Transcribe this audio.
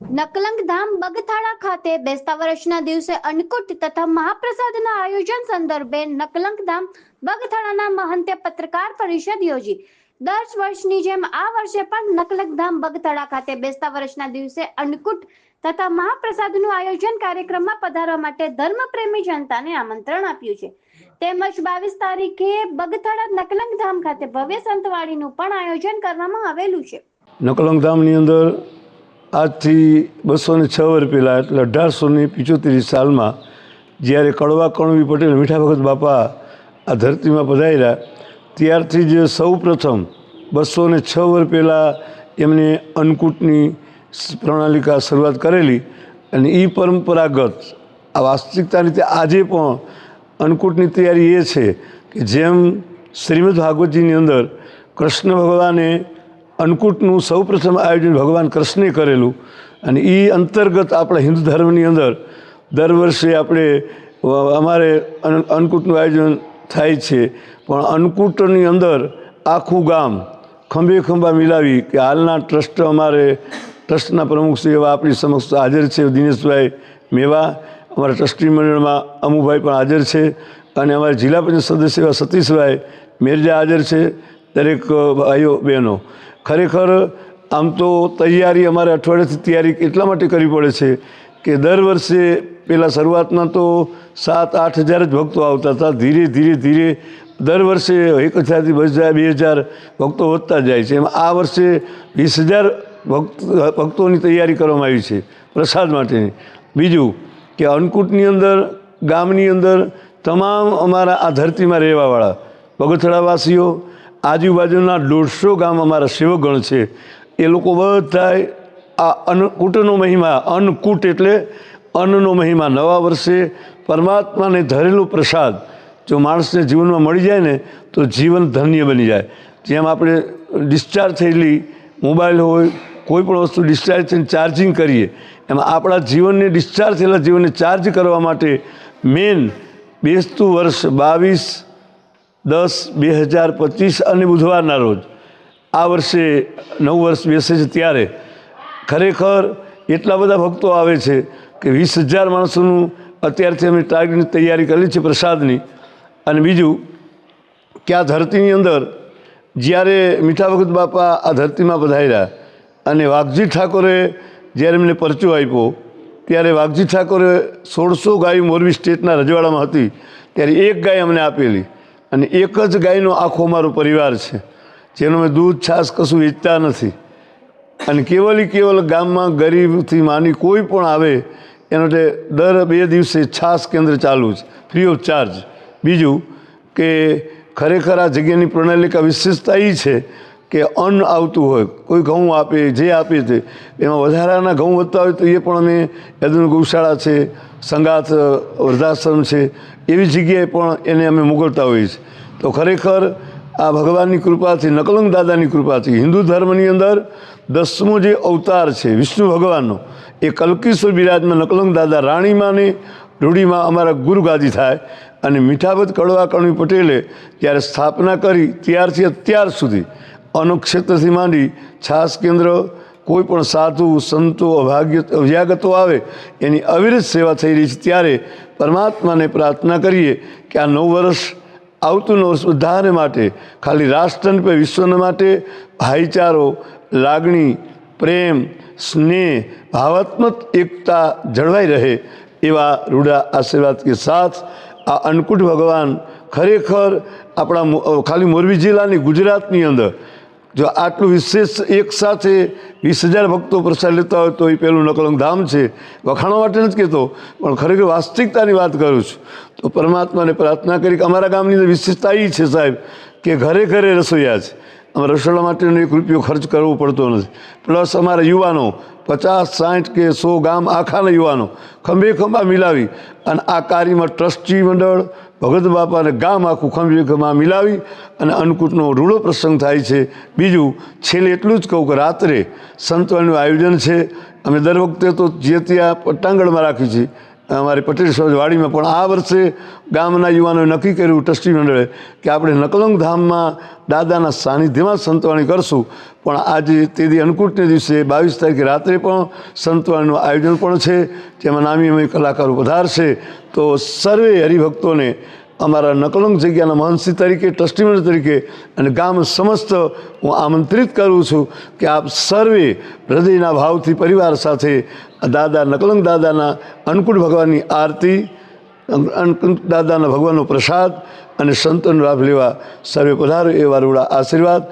નકલંગ ધામ બગથાળા ખાતે બેસતા વર્ષના દિવસે અન્નકૂટ તથા મહાપ્રસાદના આયોજન સંદર્ભે નકલંગ ધામ બગથાળાના મહંતે પત્રકાર પરિષદ યોજી. દસ વર્ષની જેમ આ વર્ષે પણ નકલંગ ધામ બગથાળા ખાતે બેસતા વર્ષના દિવસે અન્નકૂટ તથા મહાપ્રસાદનું આયોજન કાર્યક્રમમાં પધારવા માટે ધર્મપ્રેમી જનતાને આમંત્રણ આપ્યું છે. તેમજ બાવીસ તારીખે બગથાળા નકલંગ ધામ ખાતે ભવ્ય સંતવાળીનું પણ આયોજન કરવામાં આવેલું છે. નકલંગ ધામની અંદર આજથી બસો ને છ વર્ષ પહેલાં, એટલે અઢારસો ને પિચોતેર સાલમાં, જ્યારે કડવા કણવી પટેલ મીઠા ભગત બાપા આ ધરતીમાં પધાર્યા, ત્યારથી જ સૌ પ્રથમ બસો ને છ વર્ષ પહેલાં એમને અન્નકૂટની પ્રણાલિકા શરૂઆત કરેલી અને એ પરંપરાગત આ વાસ્તવિકતા રીતે આજે પણ અન્નકૂટની તૈયારી એ છે કે જેમ શ્રીમદ ભાગવતજીની અંદર કૃષ્ણ ભગવાને અન્નકૂટનું સૌપ્રથમ આયોજન ભગવાન કૃષ્ણે કરેલું અને એ અંતર્ગત આપણા હિન્દુ ધર્મની અંદર દર વર્ષે આપણે અમારે અન્ન- અન્નકૂટનું આયોજન થાય છે. પણ અન્નકૂટની અંદર આખું ગામ ખંભે ખંભા મિલાવી કે હાલના ટ્રસ્ટ અમારે, ટ્રસ્ટના પ્રમુખ શ્રી એવા આપણી સમક્ષ હાજર છે દિનેશભાઈ મેવા. અમારા ટ્રસ્ટી મંડળમાં અમુભાઈ પણ હાજર છે અને અમારા જિલ્લા પંચાયત સદસ્ય એવા સતીશભાઈ મેરજા હાજર છે, દરેક ભાઈઓ, બહેનો. ખરેખર આમ તો તૈયારી અમારે અઠવાડિયાથી તૈયારી એટલા માટે કરવી પડે છે કે દર વર્ષે પહેલાં શરૂઆતમાં તો સાત, આઠ હજાર જ ભક્તો આવતા હતા. ધીરે ધીરે ધીરે દર વર્ષે એક હજારથી બસ હજાર બે હજાર ભક્તો વધતા જાય છે. એમાં આ વર્ષે વીસ હજાર ભક્ત, ભક્તોની તૈયારી કરવામાં આવી છે પ્રસાદ માટેની. બીજું કે અન્નકૂટની અંદર, ગામની અંદર તમામ અમારા આ ધરતીમાં રહેવાવાળા બગથડાવાસીઓ આજુબાજુના દોઢસો ગામ અમારા સેવકગણ છે. એ લોકો બધા આ અન્નકૂટનો મહિમા અન્નકૂટ એટલે અન્નનો મહિમા નવા વર્ષે પરમાત્માને ધરેલો પ્રસાદ. જો માણસને જીવનમાં મળી જાય ને, તો જીવન ધન્ય બની જાય. જેમ આપણે ડિસ્ચાર્જ થયેલી મોબાઈલ હોય, કોઈ પણ વસ્તુ ડિસ્ચાર્જ થઈને ચાર્જિંગ કરીએ, એમાં આપણા જીવનને ડિસ્ચાર્જ થયેલા જીવનને ચાર્જ કરવા માટે મેન બેસતું વર્ષ બાવીસ દસ બે હજાર પચીસ અને બુધવારના રોજ. આ વર્ષે નવ વર્ષ બેસે છે ત્યારે. ખરેખર એટલા બધા ભક્તો આવે છે કે વીસ હજાર માણસોનું અત્યારથી અમે ટાર્ગેટની તૈયારી કરેલી છે પ્રસાદની. અને બીજું કે આ ધરતીની અંદર જ્યારે મીઠા ભગત બાપા આ ધરતીમાં પધાર્યા અને વાઘજી ઠાકોરે જ્યારે એમને પરચો આપ્યો, ત્યારે વાઘજી ઠાકોરે સોળસો ગાય મોરબી સ્ટેટના રજવાડામાં હતી, ત્યારે એક ગાય અમને આપેલી. અને એક જ ગાયનો આખો મારો પરિવાર છે, જેનો અમે દૂધ છાશ કશું વેચતા નથી. અને કેવલી કેવલ ગામમાં ગરીબથી માની કોઈ પણ આવે, એનો માટે દર બે દિવસે છાશ કેન્દ્ર ચાલુ છે ફ્રી ઓફ ચાર્જ બીજું કે ખરેખર આ જગ્યાની પ્રણાલિકા વિશેષતા એ છે કે અન્ન આવતું હોય, કોઈ ઘઉં આપે, જે આપે તે એમાં વધારાના ઘઉં વધતા હોય તો એ પણ અમે યદુન ગૌશાળા છે સંગાત વૃદ્ધાશ્રમ છે, એવી જગ્યાએ પણ એને અમે મોકલતા હોઈએ છીએ. તો ખરેખર આ ભગવાનની કૃપાથી, નકલંગ દાદાની કૃપાથી, હિન્દુ ધર્મની અંદર દસમો જે અવતાર છે, વિષ્ણુ ભગવાનનો, એ કલ્કીશ્વર બિરાજમાં નકલંગ દાદા રાણીમાની રૂઢીમાં અમારા ગુરુગાદી થાય અને મીઠાબદ કડવા કણવી પટેલે જ્યારે સ્થાપના કરી ત્યારથી અત્યાર સુધી અનુક્ષેત્રથી માંડી છાસ કેન્દ્ર કોઈ પણ સાધુ, સંતો, અભાગ્ય, અભ્યાગતો આવે, એની અવિરત સેવા થઈ રહી છે ત્યારે પરમાત્માને પ્રાર્થના કરીએ કે આ નવ વર્ષ આવતું નવ વર્ષ બધાને માટે, ખાલી રાષ્ટ્રને પર વિશ્વના માટે ભાઈચારો, લાગણી, પ્રેમ, સ્નેહ, ભાવાત્મક એકતા જળવાઈ રહે એવા રૂડા આશીર્વાદ કે સાથ આ અન્નકૂટ ભગવાન ખરેખર આપણા ખાલી મોરબી જિલ્લાની ગુજરાતની અંદર જો આટલું વિશેષ એક સાથે વીસ હજાર ભક્તો પ્રસાદ લેતા હોય તો એ પહેલું નકલંગ ધામ છે. વખાણવા માટે નથી કહેતો, પણ ખરેખર વાસ્તવિકતાની વાત કરું છું. તો પરમાત્માને પ્રાર્થના કરી કે અમારા ગામની વિશેષતા એ છે સાહેબ, કે ઘરે ઘરે રસોઈયા છે. અમારે રસોડા માટેનો એક રૂપિયો ખર્ચ કરવો પડતો નથી. પ્લસ અમારા યુવાનો, પચાસ, સાઠ કે સો ગામ આખાના યુવાનો ખંભે ખંભા મિલાવી અને આ કાર્યમાં ટ્રસ્ટી મંડળ ભગત બાપાને ગામ આખું ખંભીખમાં ખંભા મિલાવી અને અન્નકૂટનો રૂડો પ્રસંગ થાય છે. બીજું, છેલ્લે એટલું જ કહું કે રાત્રે સંતવાણીનું આયોજન છે. અમે દર વખતે તો જે ત્યાં પટ્ટાંગણમાં રાખીએ છીએ અમારી પટેલ વાડીમાં પણ આ વર્ષે ગામના યુવાનોએ નક્કી કર્યું, ટ્રસ્ટી મંડળે, કે આપણે નકલંગ ધામમાં દાદાના સાનિધ્યમાં સંતવાણી કરશું. પણ આજે તેથી અન્નકૂટને દિવસે બાવીસ તારીખે રાત્રે પણ સંતવાણીનું આયોજન પણ છે, જેમાં નામી અમી કલાકારો વધારશે તો સર્વે હરિભક્તોને અમારા નકલંગ જગ્યાના મહંતશ્રી તરીકે ટ્રસ્ટીમેન તરીકે અને ગામ સમસ્ત હું આમંત્રિત કરું છું કે આપ સર્વે હૃદયના ભાવથી પરિવાર સાથે દાદા નકલંગ દાદાના અન્નકૂટ ભગવાનની આરતી અન્નકૂટ દાદાના ભગવાનનો પ્રસાદ અને સંતોનો લાભ લેવા સર્વે પધારો એ વારુડા આશીર્વાદ.